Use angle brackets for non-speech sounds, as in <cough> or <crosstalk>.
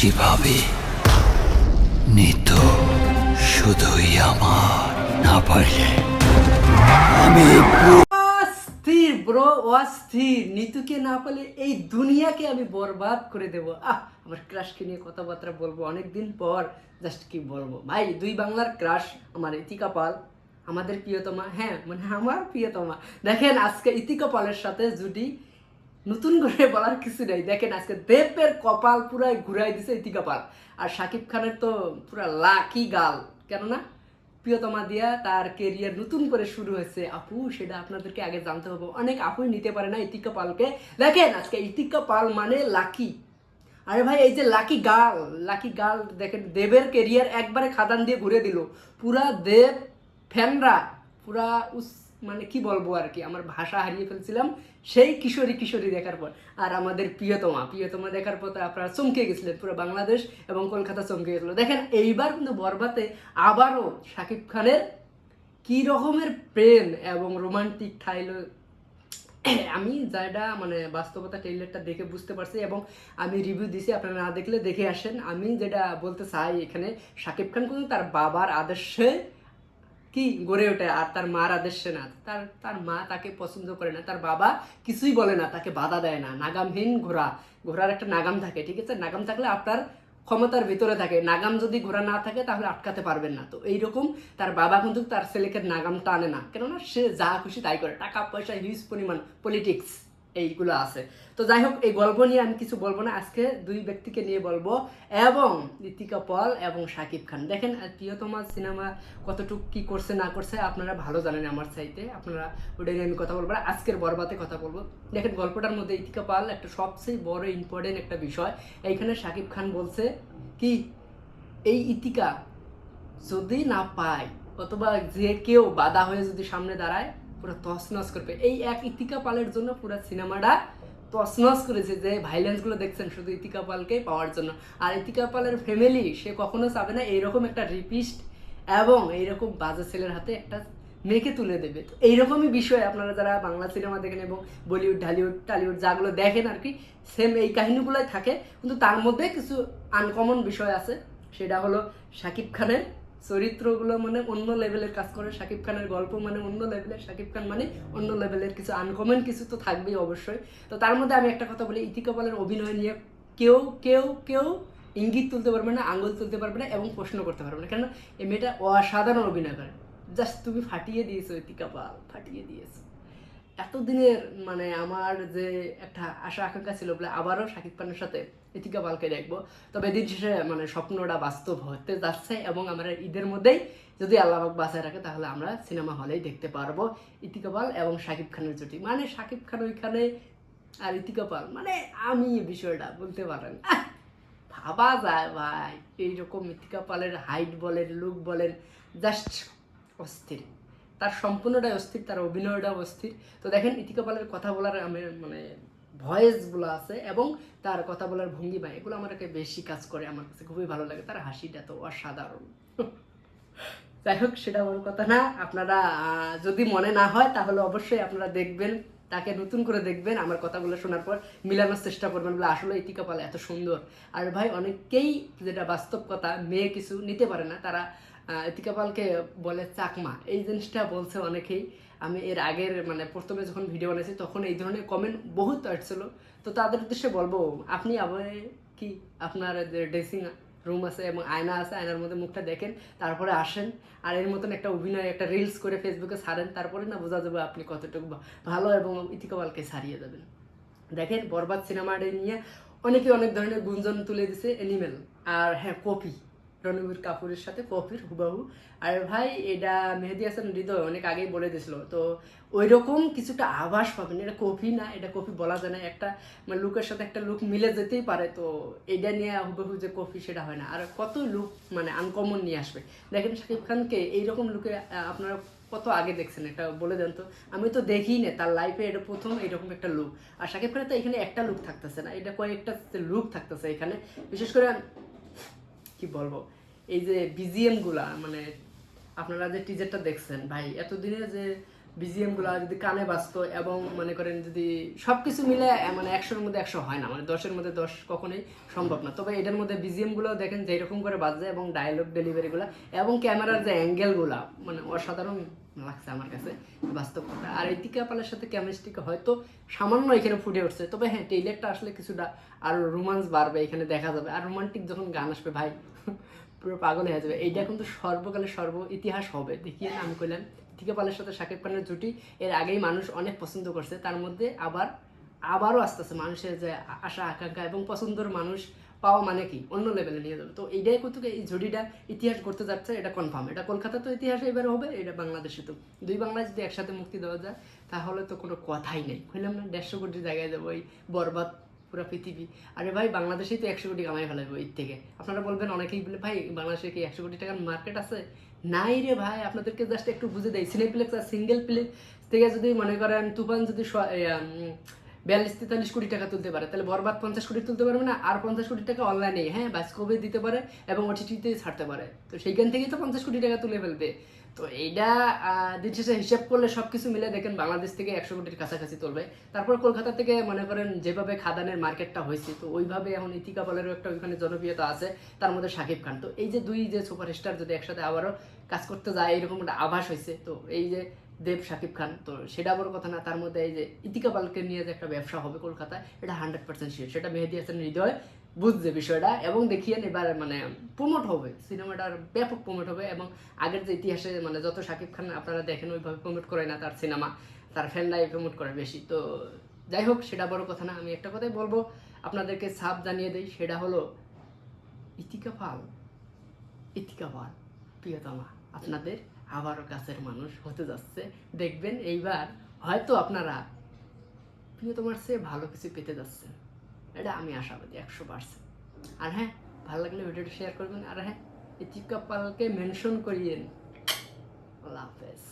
বেশি নিত শুধুই আমার, না পারলে আমি অস্থির, ব্রো, অস্থির। নিতুকে না পেলে এই দুনিয়াকে আমি বরবাদ করে দেব। আহ, আমার ক্রাশকে নিয়ে কথাবার্তা বলব অনেকদিন পর, জাস্ট কি বলব? ভাই, দুই বাংলার ক্রাশ আমার ইতিকা পাল, আমাদের প্রিয়তমা। হ্যাঁ মানে আমার প্রিয়তমা। দেখেন, আজকে ইতিকা পালের সাথে জুটি নতুন করে বলার কিছু নেই। দেখেন আজকে দেবের কপাল পুরাই ঘুরাই দিছে ইতিকা পাল আর শাকিব খানের তো পুরা লাকি গাল। কেননা প্রিয়তমা দিয়া তার কেরিয়ার নতুন করে শুরু হয়েছে। আপু, সেটা আপনাদেরকে আগে জানতে হবে। অনেক আপুই নিতে পারে না ইতিকা পালকে দেখেন আজকে ইতিকা পাল মানে লাকি। আরে ভাই, এই যে লাকি গাল লাকি গাল দেখেন, দেবের কেরিয়ার একবারে খাদান দিয়ে ঘুরে দিল। পুরা দেব ফ্যানরা, পুরা মানে কি বলব আর কি, আমার ভাষা হারিয়ে ফেলছিলাম সেই কিশোরী কিশোরী দেখার পর। আর আমাদের প্রিয়তমা প্রিয়তমা দেখার পর তো আপনারা চমকে গেছিলেন, পুরো বাংলাদেশ এবং কলকাতা চমকে গেছিল। দেখেন, এইবার কিন্তু বরবাতে আবারও শাকিব খানের কি রকমের প্রেম এবং রোমান্টিক ঠাইল <clears throat> আমি যেটা মানে বাস্তবতা ট্রেলারটা দেখে বুঝতে পারছি এবং আমি রিভিউ দিছি, আপনারা না দেখলে দেখে আসেন। আমি যেটা বলতে চাই এখানে, শাকিব খান কিন্তু তার বাবার আদর্শে কি গড়ে ওঠে আর তার মার আদর্শে না? তার তার মা তাকে পছন্দ করে না, তার বাবা কিছুই বলে না, তাকে বাধা দেয় না। নাগামহীন ঘোড়া, ঘোড়ার একটা নাগাম থাকে, ঠিক আছে? নাগাম থাকলে আপনার ক্ষমতার ভিতরে থাকে। নাগাম যদি ঘোড়া না থাকে তাহলে আটকাতে পারবেন না। তো এইরকম তার বাবা কিন্তু তার ছেলেকে নাগাম টানে না। কেননা সে যা খুশি তাই করে। টাকা, পয়সা হিউজ পরিমাণ পলিটিক্স এইগুলো আছে। তো যাই হোক, এই গল্প নিয়ে আমি কিছু বলব না। আজকে দুই ব্যক্তিকে নিয়ে বলব, এবং ঋতিকা পল এবং শাকিব খান। দেখেন প্রিয়তমা সিনেমা কতটুকু কি করছে, না করছে, আপনারা ভালো জানেন আমার চাইতে। আপনারা ওটা নিয়ে আমি কথা বলব না, আজকের বরবাতে কথা বলব। দেখেন, গল্পটার মধ্যে ইতিকা পাল একটা সবচেয়ে বড় ইম্পর্টেন্ট একটা বিষয়। এইখানে শাকিব খান বলছে কি, এই ইতিকা যদি না পায়, অথবা যে কেউ বাধা হয়ে যদি সামনে দাঁড়ায় পুরো তছনছ করবে এই এক ইতিকা পালের জন্য পুরো সিনেমাটা তছনছ করেছে যে ভাইলেন্সগুলো দেখছেন, শুধু ইতিকা পালকে পাওয়ার জন্য। আর ইতিকা পালের ফ্যামিলি সে কখনো চাবে না এইরকম একটা রিপিস্ট এবং এইরকম বাজে ছেলের হাতে একটা মেয়েকে তুলে দেবে। তো এইরকমই বিষয় আপনারা যারা বাংলা সিনেমা দেখেন এবং বলিউড, ঢালিউড, টালিউড যাগুলো দেখেন আর কি সেম এই কাহিনীগুলোই থাকে। কিন্তু তার মধ্যে কিছু আনকমন বিষয় আছে, সেটা হলো শাকিব খানের চরিত্রগুলো মানে অন্য লেভেলের কাজ করে, শাকিব খানের গল্প মানে অন্য লেভেলের, শাকিব খান মানে অন্য লেভেলের কিছু আনকমন কিছু তো থাকবেই অবশ্যই। তো তার মধ্যে আমি একটা কথা বলি ইতি কপালের অভিনয় নিয়ে কেউ কেউ কেউ ইঙ্গিত তুলতে পারবে না, আঙুল তুলতে পারবে না এবং প্রশ্ন করতে পারবে না। কেন এই মেয়েটা অসাধারণ অভিনয় করে জাস্ট তুমি ফাটিয়ে দিয়েছ ইতিকাপাল ফাটিয়ে দিয়েছ। এতদিনের মানে আমার যে একটা আশা আকাঙ্ক্ষা ছিল বলে আবারও শাকিব খানের সাথে ইতিকা পালকে দেখব। তবে দিন শেষে মানে স্বপ্নটা বাস্তব হতে যাচ্ছে এবং আমরা ঈদের মধ্যেই যদি আল্লাহ বাসায় রাখে তাহলে আমরা সিনেমা হলেই দেখতে পারব ইতিকা পাল এবং শাকিব খানের জুটি। মানে শাকিব খান ওইখানে আর ইতিকা পাল মানে আমি বিষয়টা বলতে পারেন। ভাবা যায় ভাই, এইরকম ইতিকা পালের হাইট বলেন লুক বলেন জাস্ট অস্থির। তার সম্পূর্ণটাই অস্থির, তার অভিনয়টাও অস্থির। তো দেখেন, ইতিকা পালের কথা বলার আমি মানে ভয়েসগুলো আছে এবং তার কথা বলার ভঙ্গিমা এগুলো আমাকে বেশি কাজ করে। আমার কাছে খুবই ভালো লাগে, তার হাসিটা তো অসাধারণ। <laughs> যাই হোক, সেটা বড় কথা না। আপনারা যদি মনে না হয়, তাহলে অবশ্যই আপনারা দেখবেন, তাকে নতুন করে দেখবেন, আমার কথাগুলো শোনার পর মিলানোর চেষ্টা করবেন বলে আসলে ইতিকা পাল এত সুন্দর। আর ভাই অনেকেই যেটা বাস্তব কথা, মেয়ে কিছু নিতে পারে না, তারা আহ, পালকে বলে চাকমা এই জিনিসটা বলছে অনেকেই। আমি এর আগের মানে প্রথমে যখন ভিডিও বানিয়েছি তখন এই ধরনের কমেন্ট বহুত আসছিল। তো তাদের উদ্দেশ্যে বলব আপনি আবার কি আপনার যে ড্রেসিং রুম আছে এবং আয়না আছে আয়নার মধ্যে মুখটা দেখেন তারপরে আসেন। আর এর মতন একটা অভিনয় একটা রিলস করে ফেসবুকে ছাড়েন তারপরে না বোঝা যাবে আপনি কতটুকু ভালো এবং ইতিকাবালকে ছাড়িয়ে যাবেন দেখেন বরবাদ সিনেমাটা নিয়ে অনেকে অনেক ধরনের গুঞ্জন তুলে দিছে অ্যানিমেল আর হ্যাঁ কপি। রণবীর কাপুরের সাথে কপির হুবাহু। আর ভাই, এটা মেহেদি হাসান হৃদয় অনেক আগেই বলে দিয়েছিল, তো ওই রকম কিছুটা আভাস পাবেন। এটা কপি না, এটা কপি বলা যায় না। একটা মানে লুকের সাথে একটা লুক মিলে যেতেই পারে, তো এটা নিয়ে হুবহু যে কপি, সেটা হয় না। আর কত লুক মানে আনকমন নিয়ে আসবে। দেখেন শাকিব খানকে এইরকম লুকে আপনারা কত আগে দেখছেন, এটা বলে দেন তো। আমি তো দেখি না তার লাইফে এটা প্রথম এরকম একটা লুক আর শাকিব খানের তো এখানে একটা লুক থাকতেছে না, এটা কয়েকটা লুক থাকতেছে এখানে। বিশেষ করে কি বলব? এই যে বিজিএমগুলা মানে আপনারা যে টিজারটা দেখছেন, ভাই, এতদিনে যে বিজিএমগুলা যদি কানে বাজতো এবং মনে করেন যদি সবকিছু মিলে মানে একশোর মধ্যে একশো হয় না মানে দশের মধ্যে দশ কখনোই সম্ভব না। তবে এটার মধ্যে বিজিএম বিজিএমগুলো দেখেন যেরকম করে বাজছে এবং ডায়লগ ডেলিভারি গুলা এবং ক্যামেরার যে অ্যাঙ্গেলগুলো মানে অসাধারণ লাগছে আমার কাছে, বাস্তব কথা। আর এই টিকা পালের সাথে কেমিস্ট্রিকে হয়তো সামান্য এখানে ফুটে উঠছে। তবে হ্যাঁ টেইলারটা আসলে কিছুটা আর রোমান্স বাড়বে, এখানে দেখা যাবে। আর রোমান্টিক যখন গান আসবে, ভাই, পুরো পাগল হয়ে যাবে। এইটা কিন্তু সর্বকালের সর্ব ইতিহাস হবে। দেখিয়ে আমি কইলাম টিকা পালের সাথে শাকিব খানের জুটি, এর আগেই মানুষ অনেক পছন্দ করছে। তার মধ্যে আবার, আবারও আসতেছে মানুষের যে আশা, আকাঙ্ক্ষা এবং পছন্দর মানুষ পাওয়া মানে কি? অন্য লেভেলে নিয়ে যাবে। তো এইটাই কিন্তু এই জুটিটা ইতিহাস করতে যাচ্ছে, এটা কনফার্ম এটা কলকাতা তো ইতিহাসে এবার হবে, এটা বাংলাদেশে তো। দুই বাংলায় যদি একসাথে মুক্তি দেওয়া যায়, তাহলে তো কোনো কথাই নেই। হইলাম না, দেড়শো কোটি জায়গায় যাব, এই বরবাদ পুরো পৃথিবী। আরে ভাই, বাংলাদেশেই তো একশো কোটি কামাই ফেলাবো এর থেকে। আপনারা বলবেন, অনেকেই বলে, ভাই, বাংলাদেশে কি একশো কোটি টাকার মার্কেট আছে? নাই রে ভাই, আপনাদেরকে জাস্ট একটু বুঝে দেয় সিনেপ্লেক্স আর সিঙ্গেল প্লেক্স থেকে যদি মনে করেন, তুফান যদি বিয়াল্লিশ, তেতাল্লিশ কোটি টাকা তুলতে পারে। তাহলে বরবাদ পঞ্চাশ কোটি তুলতে পারবে না, আর পঞ্চাশ কোটি টাকা অনলাইনে হ্যাঁ বাস্কোবে দিতে পারে এবং ওটিটিতে ছাড়তে পারে। তো সেইখান থেকেই তো পঞ্চাশ কোটি টাকা তুলে ফেলবে। তো এইটা দিন শেষে হিসাব করলে সব কিছু মিলে দেখেন বাংলাদেশ থেকে একশো কোটির কাছাকাছি তুলবে তারপর কলকাতা থেকে মনে করেন যেভাবে খাদানের মার্কেটটা হয়েছে, তো ওইভাবে এখন ইতিকা বলেরও একটা ওইখানে জনপ্রিয়তা আছে, তার মধ্যে শাকিব খান। তো এই যে দুই যে সুপারস্টার যদি একসাথে আবারও কাজ করতে যায়, এরকম একটা আভাস হয়েছে, তো এই যে দেব শাকিব খান। তো সেটা বড় কথা না, তার মধ্যে এই যে ইতিকা পালকে নিয়ে যে একটা ব্যবসা হবে কলকাতায়, এটা হান্ড্রেড পার্সেন্ট শিওর সেটা মেহেদি হাসান হৃদয় বুঝছে বিষয়টা এবং দেখিয়ে এবার মানে প্রমোট হবে সিনেমাটার ব্যাপক প্রমোট হবে এবং আগের যে ইতিহাসে মানে যত শাকিব খান আপনারা দেখেন ওইভাবে প্রমোট করে না তার সিনেমা, তার ফ্যান ফ্যানরাই প্রমোট করে বেশি। তো যাই হোক, সেটা বড় কথা না, আমি একটা কথাই বলব, আপনাদেরকে সাপ জানিয়ে দেই, সেটা হলো ইতিকা পাল ইতিকা পাল, প্রিয়তমা, আপনাদের আবারও কাছের মানুষ হতে যাচ্ছে। দেখবেন এইবার হয়তো আপনারা প্রিয়তমার চেয়ে ভালো কিছু পেতে যাচ্ছেন। এটা আমি আশাবাদী, একশো পার্সেন্ট। আর হ্যাঁ ভালো লাগলে ভিডিওটা শেয়ার করবেন। আর হ্যাঁ এই চিপকা পালকে মেনশন করিয়েন। আল্লাহ হাফেজ।